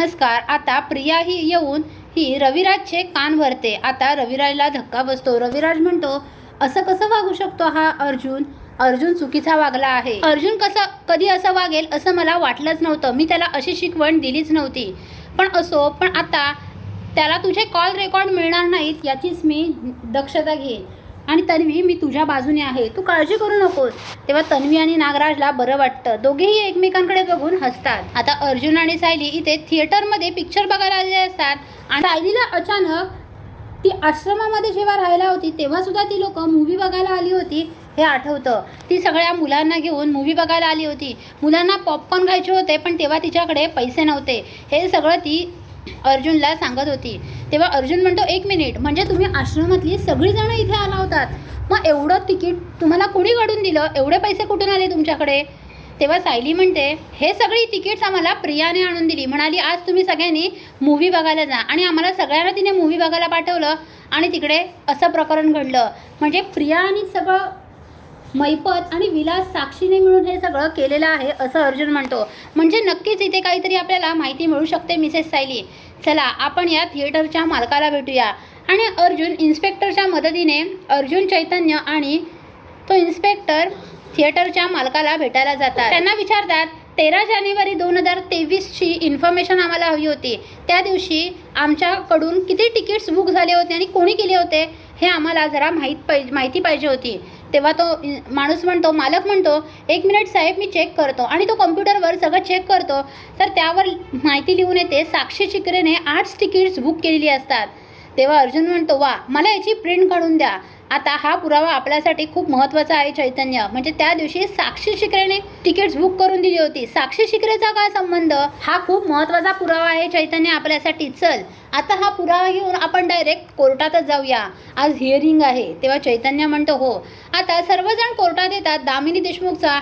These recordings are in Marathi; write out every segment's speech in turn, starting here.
नमस्कार आता प्रिया ही येऊन ही रविराजचे कान भरते. आता रविराजला धक्का बसतो. रविराज म्हणतो असं कसं वागू शकतो हा अर्जुन? अर्जुन चुकीचा वागला आहे. अर्जुन कसं कधी असं वागेल असं मला वाटलंच नव्हतं. मी त्याला अशी शिकवण दिलीच नव्हती. पण असो पण आता त्याला तुझे कॉल रेकॉर्ड मिळणार नाहीत याचीच मी दक्षता घेईन. आणि तन्वी मी तुझ्या बाजूने आहे. तू काळजी करू नकोस. तेव्हा तन्वी आणि नागराजला बरं वाटतं. दोघेही एकमेकांकडे बघून हसतात. आता अर्जुन आणि सायली इथे थिएटरमध्ये पिक्चर बघायला आलेले असतात. आणि सायलीला अचानक ती आश्रमामध्ये जेव्हा राहायला होती तेव्हा सुद्धा ती लोक मूवी बघायला आली होती हे आठवतं. ती सगळ्या मुलांना घेऊन मूवी बघायला आली होती. मुलांना पॉपकॉर्न खायचे होते पण तेव्हा तिच्याकडे पैसे नव्हते. हे सगळं ती अर्जुनला सांगत होती. तेव्हा अर्जुन म्हणतो एक मिनिट म्हणजे तुम्ही आश्रमातली सगळीजणं इथे आला होतात. मग एवढं तिकीट तुम्हाला कुणी काढून दिलं? एवढे पैसे कुठून आले तुमच्याकडे? तेव्हा सायली म्हणते हे सगळी तिकीट्स आम्हाला प्रियाने आणून दिली. म्हणाली आज तुम्ही सगळ्यांनी मूव्ही बघायला जा. आणि आम्हाला सगळ्यांना तिने मूव्ही बघायला पाठवलं आणि तिकडे असं प्रकरण घडलं. म्हणजे प्रिया आणि सगळं मैपत आणि विलास साक्षीने मिळून हे सगळं केलेलं आहे असं अर्जुन म्हणतो. म्हणजे नक्कीच इथे काहीतरी आपल्याला माहिती मिळू शकते मिसेस सायली. चला आपण या थिएटरच्या मालकाला भेटूया. आणि अर्जुन इन्स्पेक्टरच्या मदतीने अर्जुन चैतन्य आणि तो इन्स्पेक्टर थिएटरच्या मालकाला भेटायला जातात. त्यांना विचारतात तेरा जानेवारी दोन हजार तेवीसची इन्फॉर्मेशन आम्हाला हवी होती. त्या दिवशी आमच्याकडून किती तिकीट्स बुक झाले होते आणि कोणी केले होते हे आम्हाला जरा माहीत पाहिजे माहिती पाहिजे होती. तेव्हा तो माणूस म्हणतो मालक म्हणतो एक मिनिट साहेब मी चेक करतो. आणि तो कम्प्युटरवर सगळं चेक करतो. तर त्यावर माहिती लिहून येते साक्षी चिकरेने आठच तिकीट्स बुक केलेली असतात. तेव्हा अर्जुन म्हणतो वा मला याची प्रिंट काढून द्या. आता हा पुरावा आपल्यासाठी खूप महत्त्वाचा आहे चैतन्य. म्हणजे त्या दिवशी साक्षी शिकरेने तिकीट्स बुक करून दिली होती. साक्षी शिकरेचा काय संबंध? हा खूप महत्त्वाचा पुरावा आहे चैतन्य आपल्यासाठी. चल आता हा पुरावा घेऊन आपण डायरेक्ट कोर्टातच जाऊया. आज हिअरिंग आहे. तेव्हा चैतन्य म्हणतो हो. आता सर्वजण कोर्टात येतात. दामिनी देशमुखचा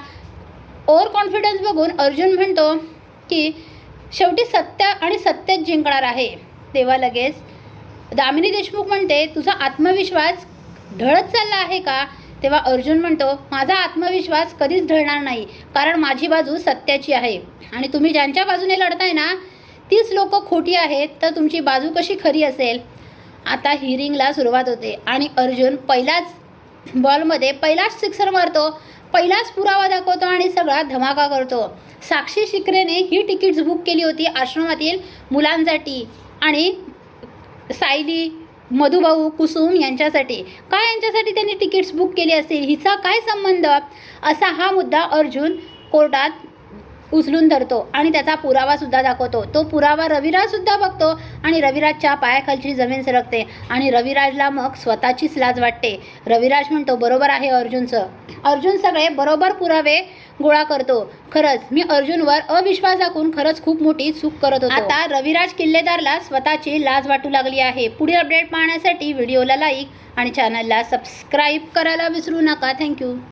ओव्हर कॉन्फिडन्स बघून अर्जुन म्हणतो की शेवटी सत्य आणि सत्यच जिंकणार आहे. तेव्हा लगेच दामिनी देशमुख म्हणते तुझा आत्मविश्वास ढळत चालला आहे का? तेव्हा अर्जुन म्हणतो माझा आत्मविश्वास कधीच ढळणार नाही कारण माझी बाजू सत्याची आहे. आणि तुम्ही ज्यांच्या बाजूने लढताय ना तीच लोक खोटी आहेत तर तुमची बाजू कशी खरी असेल? आता हिअरिंगला सुरुवात होते आणि अर्जुन पहिलाच बॉलमध्ये पहिलाच सिक्सर मारतो पहिलाच पुरावा दाखवतो आणि सगळा धमाका करतो. साक्षी शिकरेने ही तिकीट्स बुक केली होती आश्रमातील मुलांसाठी. आणि सायली मधुभाऊ कुसुम यांच्यासाठी. काय यांच्यासाठी त्यांनी तिकीट्स बुक केली असतील हिचा काय संबंध? असा हा मुद्दा अर्जुन कोर्टात उचलून धरतो आणि त्याचा पुरावासुद्धा दाखवतो. तो पुरावा रविराजसुद्धा बघतो आणि रविराजच्या पायाखालची जमीन सरकते आणि रविराजला मग स्वतःचीच लाज वाटते. रविराज म्हणतो बरोबर आहे अर्जुनचं. अर्जुन सगळे बरोबर पुरावे गोळा करतो. खरंच मी अर्जुनवर अविश्वास दाखवून खरंच खूप मोठी चूक करत होतो. आता रविराज किल्लेदारला स्वतःची लाज वाटू लागली आहे. पुढील अपडेट पाहण्यासाठी व्हिडिओला लाईक आणि चॅनलला सबस्क्राईब करायला विसरू नका. थँक्यू